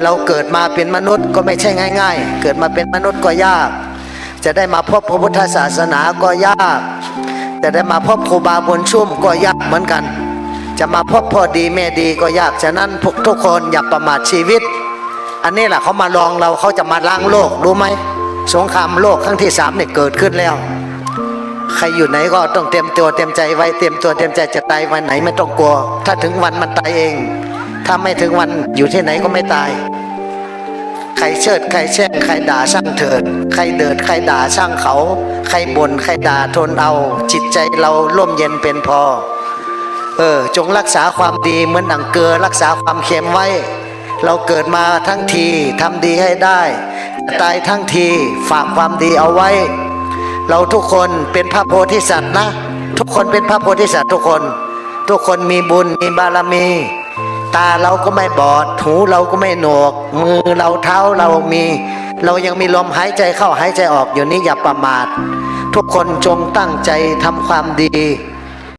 เราเกิดมาเป็นมนุษย์ก็ไม่ใช่ง่าย ๆ เกิดมาเป็นมนุษย์ก็ยาก จะได้มาพบพระพุทธศาสนาก็ยาก จะได้มาพบครูบาบุญชุ่มก็ยากเหมือนกัน จะมาพบพ่อดีแม่ดีก็ยาก ฉะนั้นพวกทุกคนอย่าประมาทชีวิต อันนี้แหละเขามาลองเราเขาจะมาล้างโลกรู้ไหมสงครามโลกครั้งที่สามเนี่ยเกิดขึ้นแล้ว ใครอยู่ไหนก็ต้องเตรียมตัวเตรียมใจไว้เตรียมตัวเตรียมใจจะตายวันไหนไม่ต้องกลัว ถ้าถึงวันมันตายเอง ถ้าไม่ถึงวันอยู่ที่ไหนก็ไม่ตาย ใครเชิดใครแช่งใครด่าช่างเถิด ใครเดิดใครด่าช่างเขา ใครบ่นใครด่าทนเอา จิตใจเราร่มเย็นเป็นพอ เออ จงรักษาความดีเหมือนดังเกลือรักษาความเค็มไว้ เราเกิดมาทั้งทีทำดีให้ได้ตายทั้งทีฝากความดีเอาไว้ เราทุกคนเป็นพระโพธิสัตว์นะ ทุกคนเป็นพระโพธิสัตว์ทุกคน ทุกคนมีบุญมีบารมี ตาเราก็ไม่บอด หูเราก็ไม่หนวก มือเราเท้าเรามี เรายังมีลมหายใจเข้าหายใจออกอยู่นี้อย่าประมาท ทุกคนจงตั้งใจทำความดี